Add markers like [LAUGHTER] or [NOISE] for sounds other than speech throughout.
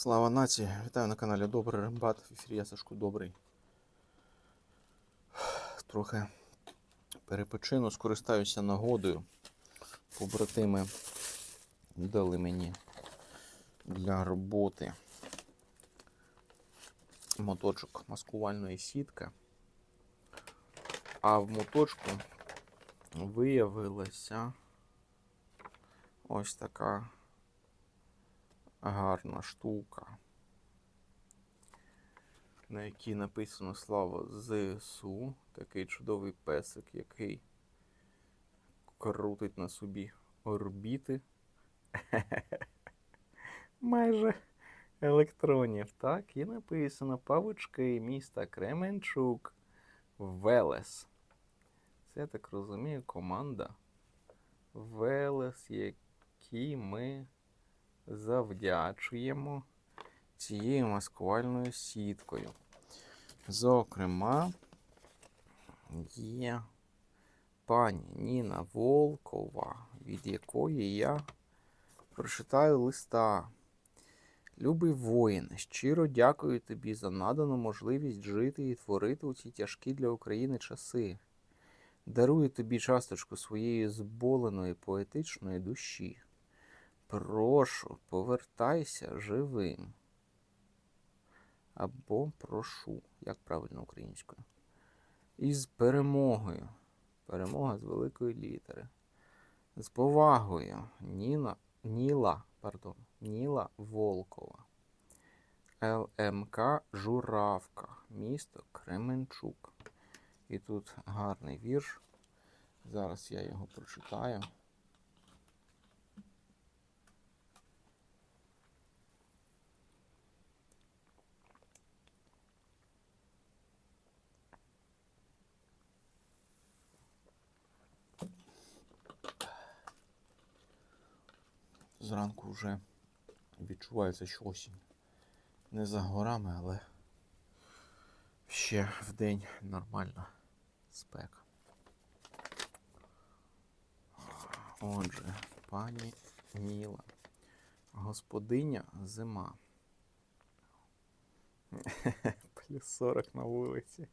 Слава нації! Вітаю на каналі Добрий Рембат. В ефірі я Сашко Добрий. Трохи перепочину, скористаюся нагодою. Побратими дали мені для роботи моточок маскувальної сітки. А в моточку виявилася ось така гарна штука, на якій написано Слава ЗСУ. Такий чудовий песик, який крутить на собі орбіти. [LAUGHS] Майже електронів. Так, і написано Павучки міста Кременчук Велес. Це я так розумію, команда Велес, якій ми завдячуємо цією маскувальною сіткою. Зокрема, є пані Ніна Волкова, від якої я прочитаю листа. Любий воїн, щиро дякую тобі за надану можливість жити і творити у ці тяжкі для України часи. Дарую тобі часточку своєї зболеної поетичної душі. Прошу, повертайся живим. Або прошу, як правильно українською. Із перемогою. Перемога з великої літери. З повагою. Ніна, Ніла, пардон, Ніла Волкова. ЛМК Журавка. Місто Кременчук. І тут гарний вірш. Зараз я його прочитаю. Зранку вже відчувається, що осінь не за горами, але ще в день нормальна спека. Отже, пані Ніла, господиня зима. [LAUGHS] Плюс 40 на вулиці.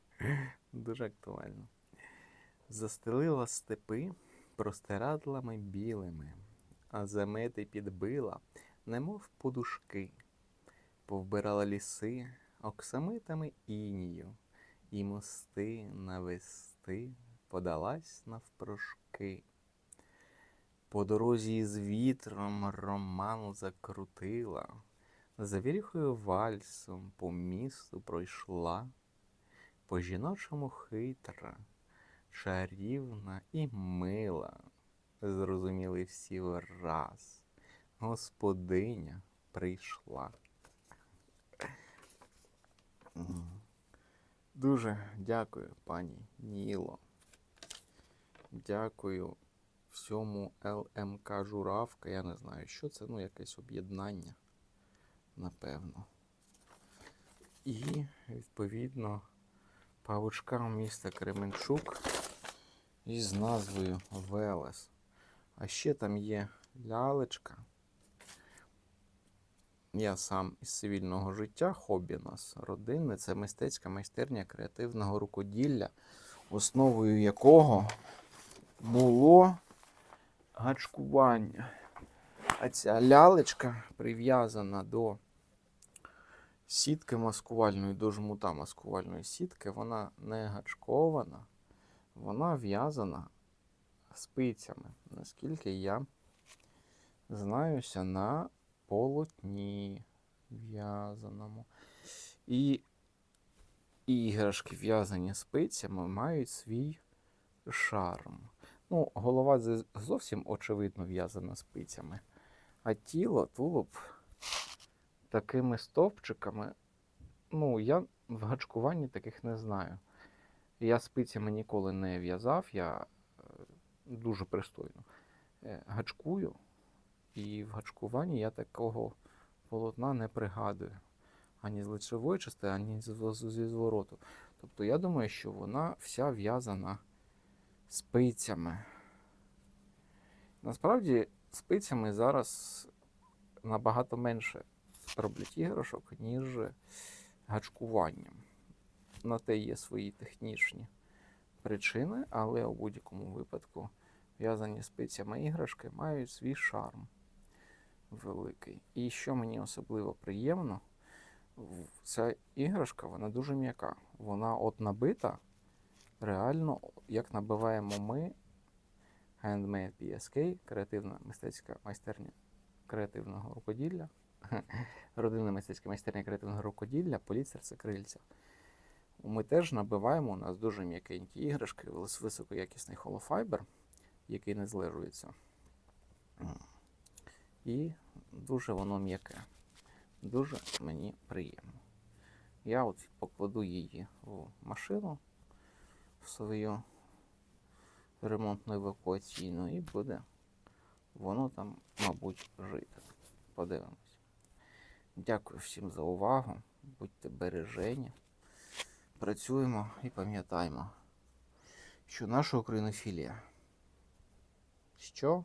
Дуже актуально. Застелила степи простирадлами білими, а замети підбила, немов подушки, повбирала ліси оксамитами інію, і мости навести подалась навпрошки. По дорозі з вітром роман закрутила, за вірюхою вальсом по місту пройшла, по жіночому хитра, чарівна і мила, зрозуміли всі враз, господиня прийшла. Дуже дякую, пані Ніло. Дякую всьому ЛМК Журавка. Я не знаю, що це, ну, якесь об'єднання, напевно. І, відповідно, павучкам міста Кременчук із назвою Велес. А ще там є лялечка. Я сам із цивільного життя, хобі нас родинне, це мистецька майстерня креативного рукоділля, основою якого було гачкування. А ця лялечка прив'язана до сітки маскувальної, до жмута маскувальної сітки, вона не гачкована, вона в'язана спицями, наскільки я знаюся на полотні в'язаному. І іграшки, в'язані спицями, мають свій шарм. Ну, голова зовсім очевидно в'язана спицями, а тіло, тулуб такими стовпчиками. Ну, я в гачкуванні таких не знаю. Я спицями ніколи не в'язав, я дуже пристойно е, гачкую. І в гачкуванні я такого полотна не пригадую. Ані з лицевої частини, ані зі звороту. Тобто я думаю, що вона вся в'язана спицями. Насправді, спицями зараз набагато менше роблять іграшок, ніж гачкуванням. На те є свої технічні причини, але у будь-якому випадку в'язані спицями іграшки мають свій шарм великий. І що мені особливо приємно, ця іграшка вона дуже м'яка. Вона от набита реально, як набиваємо ми Handmade PSK, креативна мистецька майстерня креативного рукоділля, [LAUGHS] родинна мистецька майстерня креативного рукоділля, поліцер це крильця. Ми теж набиваємо, у нас дуже м'якенькі іграшки, високоякісний холофайбер, який не злежується. І дуже воно м'яке. Дуже мені приємно. Я от покладу її в машину в свою ремонтну евакуаційну і буде воно там, мабуть, жити. Подивимось. Дякую всім за увагу. Будьте бережені. Працюємо і пам'ятаємо, що наша українофілія. Що?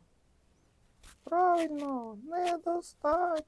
Правильно, недостатня.